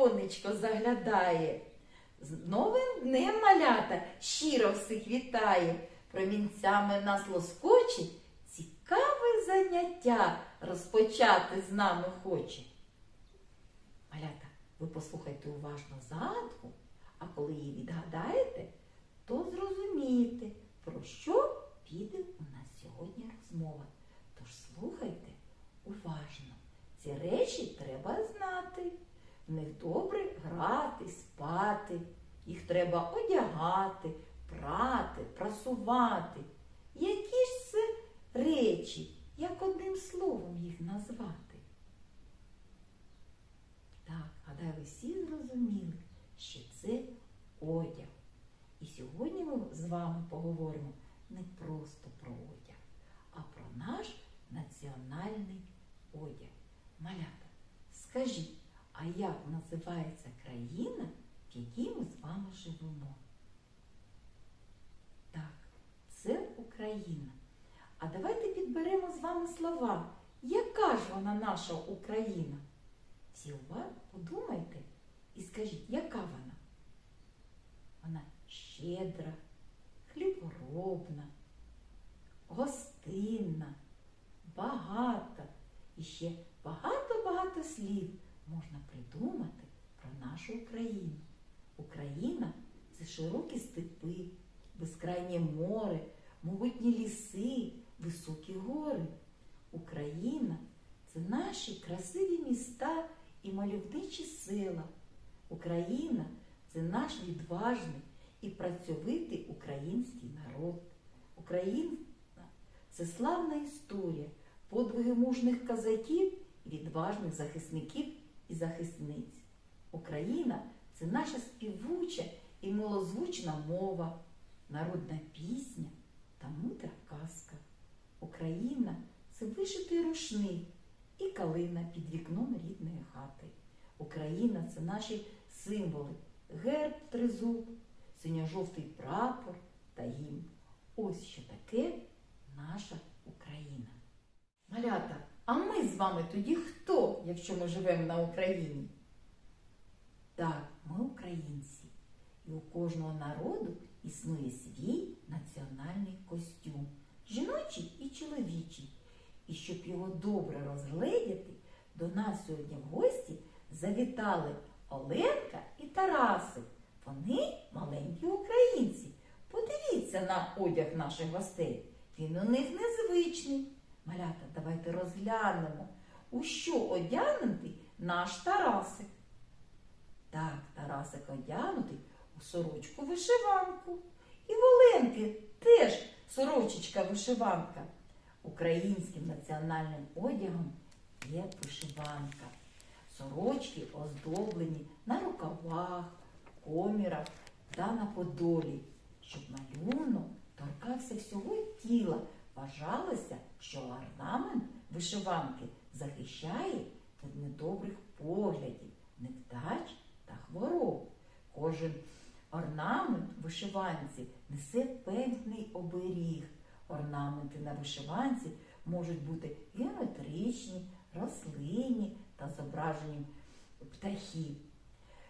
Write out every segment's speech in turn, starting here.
сонечко заглядає. З новим днем малята щиро всіх вітає. Промінцями нас лоскочить, цікаве заняття розпочати з нами хоче. Малята, ви послухайте уважно загадку, а коли її відгадаєте, то зрозумієте, про що піде у нас сьогодні розмова. Тож слухайте уважно. Ці речі треба знати. В них добре грати, спати. Їх треба одягати, прати, прасувати. Які ж це речі, як одним словом їх назвати? Так, гадаю, ви всі зрозуміли, що це одяг. І сьогодні ми з вами поговоримо не просто про одяг, а про наш національний одяг. Малята, скажіть, а як називається країна, в якій ми з вами живемо? Так, це Україна. А давайте підберемо з вами слова. Яка ж вона наша Україна? Всі уважно подумайте і скажіть, яка вона? Вона щедра, хліборобна, гостинна, багата і ще багато-багато слів можна придумати про нашу Україну. Україна це широкі степи, безкрайнє море, могутні ліси, високі гори. Україна це наші красиві міста і мальовничі села. Україна це наш відважний і працьовитий український народ. Україна це славна історія, подвиги мужних казаків і відважних захисників і захисниць. Україна це наша співуча і милозвучна мова, народна пісня та мудра казка. Україна це вишитий рушник і калина під вікном рідної хати. Україна це наші символи, герб тризуб, синьо-жовтий прапор та гімн. Ось що таке наша Україна. Малята, а ми з вами тоді якщо ми живемо на Україні? Так, ми українці. І у кожного народу існує свій національний костюм, жіночий і чоловічий. І щоб його добре розгледіти, до нас сьогодні в гості завітали Оленка і Тарасик. Вони маленькі українці. Подивіться на одяг наших гостей. Він у них незвичний. Малята, давайте розглянемо, у що одягнутий наш Тарасик. Так, Тарасик одягнутий у сорочку вишиванку. І в Оленки теж сорочечка вишиванка. Українським національним одягом є вишиванка. Сорочки оздоблені на рукавах, комірах та на подолі, щоб малюнок торкався всього тіла. Вважалося, що орнамент вишиванки захищає від недобрих поглядів, невдач та хвороб. Кожен орнамент вишиванці несе певний оберіг. Орнаменти на вишиванці можуть бути геометричні, рослинні та зображенням птахів.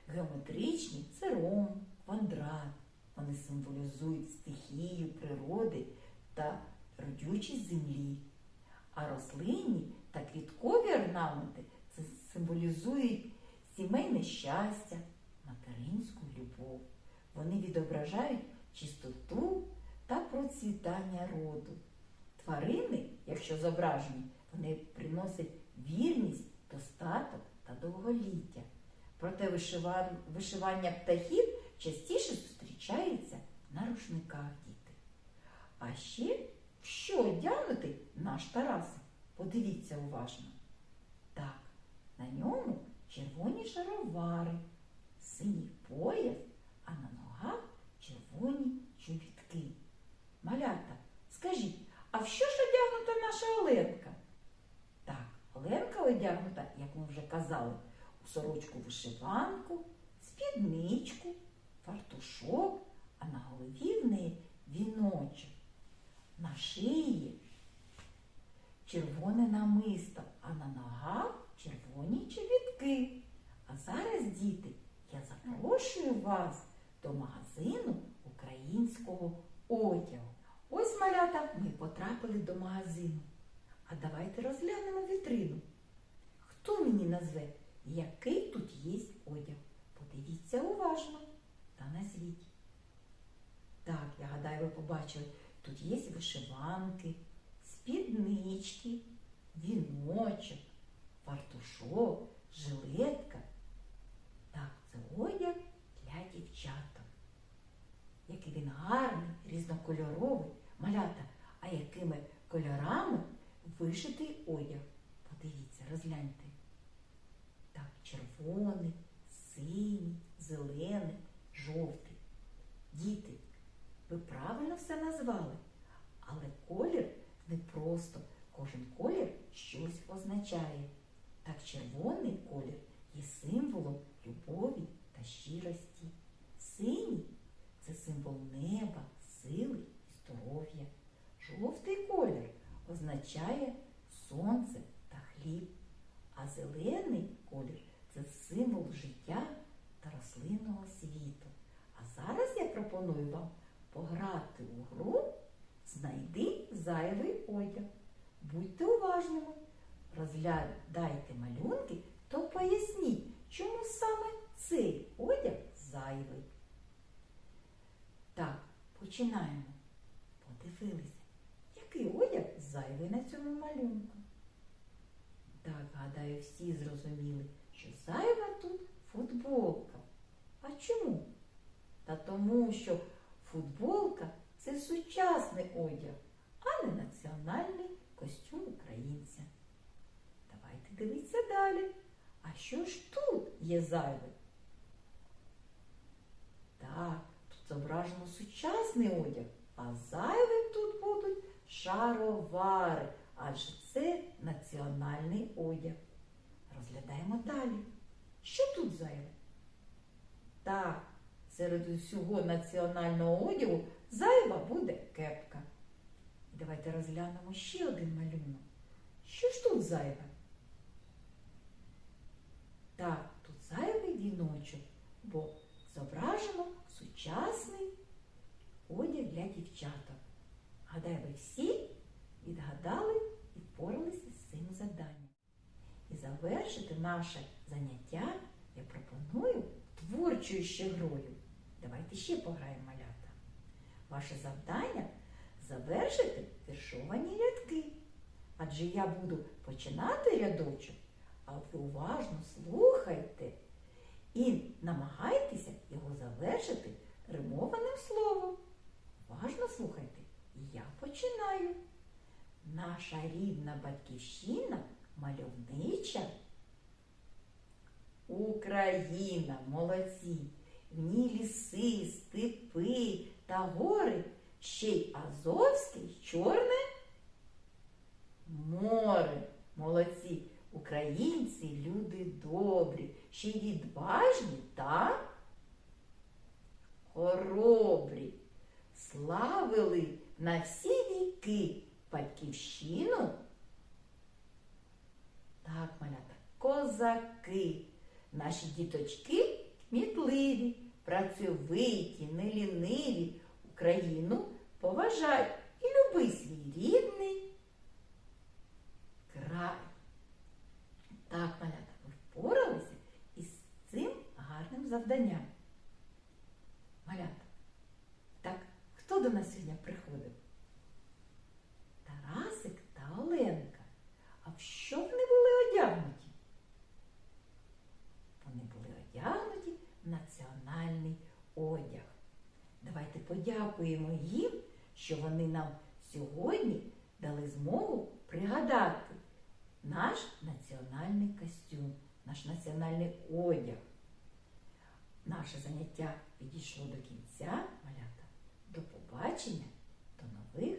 Геометричні це ром, квадрат. Вони символізують стихію природи та родючість землі. А рослинні та квіткові орнаменти це символізують сімейне щастя, материнську любов. Вони відображають чистоту та процвітання роду. Тварини, якщо зображені, вони приносять вірність, достаток та довголіття. Проте вишиван- вишивання птахів частіше зустрічається на рушниках діти. А ще що одягнутий наш Тарасик? Подивіться уважно. Так, на ньому червоні шаровари, синій пояс, а на ногах червоні чобітки. Малята, скажіть, а в що ж одягнута наша Оленка? Так, Оленка одягнута, як ми вже казали, у сорочку вишиванку, спідничку, фартушок, а на голові в неї віночок. На шиї червоне намисто, а на ногах червоні чобітки. А зараз, діти, потрапили до магазину. А давайте розглянемо вітрину. Хто мені назве, який тут є одяг? Подивіться уважно та назвіть. Так, я гадаю, ви побачили, тут є вишиванки, спіднички, віночок, фартушок, жилетка. Так, це одяг для дівчаток. Який він гарний, різнокольоровий, малята, а якими кольорами вишитий одяг. Подивіться, розгляньте. Так, червоний, синій, зелений, жовтий. Діти, ви правильно все назвали, але колір не просто. Кожен колір щось означає. Так червоний колір є символом любові та щирості. Синій це символ неба, сили і здоров'я. Жовтий колір означає сонце та хліб, а зелений колір це символ життя та рослинного світу. А зараз я пропоную пограти у гру Знайди зайвий одяг. Будьте уважними, розглядайте малюнки та поясніть, чому саме цей одяг зайвий. Так, починаємо. Подивилися, який одяг зайвий на цьому малюнку. Так, гадаю, всі зрозуміли, що зайва тут футболка. А чому? Та тому, що футболка це сучасний одяг, а не національний костюм українця. Давайте дивитися далі. А що ж тут є зайве? Так, тут зображено сучасний одяг, а зайвим тут будуть шаровари, адже це національний одяг. Розглядаємо далі. Що тут зайве? Так, серед усього національного одягу зайва буде кепка. Давайте розглянемо ще один малюнок. Що ж тут зайве? Так, тут зайвий віночок, бо зображено сучасний одяг для дівчаток. Гадаю, ви всі відгадали і впоралися з цим завданням. І завершити наше заняття я пропоную творчою ще грою. Давайте ще пограємо малята. Ваше завдання завершити віршовані рядки. Адже я буду починати рядочок, а ви уважно слухайте і намагайтеся його завершити римованим словом. Уважно слухайте. Я починаю. Наша рідна батьківщина мальовнича. Україна, молодці, в ній ліси, степи та гори, ще й Азовське, Чорне море. Молодці, українці, люди добрі, ще й відважні та хоробрі. Славили на всі віки батьківщину. Так, малята, козаки, наші діточки працьовиті, неліниві, Україну поважай і люби свій рідний край. Так, малята, ви впоралися із цим гарним завданням. Малята, так, хто до нас сьогодні приходив? Тарасик та Оленка. А в що вони були одягнуті? Вони були одягнуті в національний одяг. Давайте подякуємо їм, що вони нам сьогодні дали змогу пригадати наш національний костюм, наш національний одяг. Наше заняття підійшло до кінця, малята. До побачення, до нових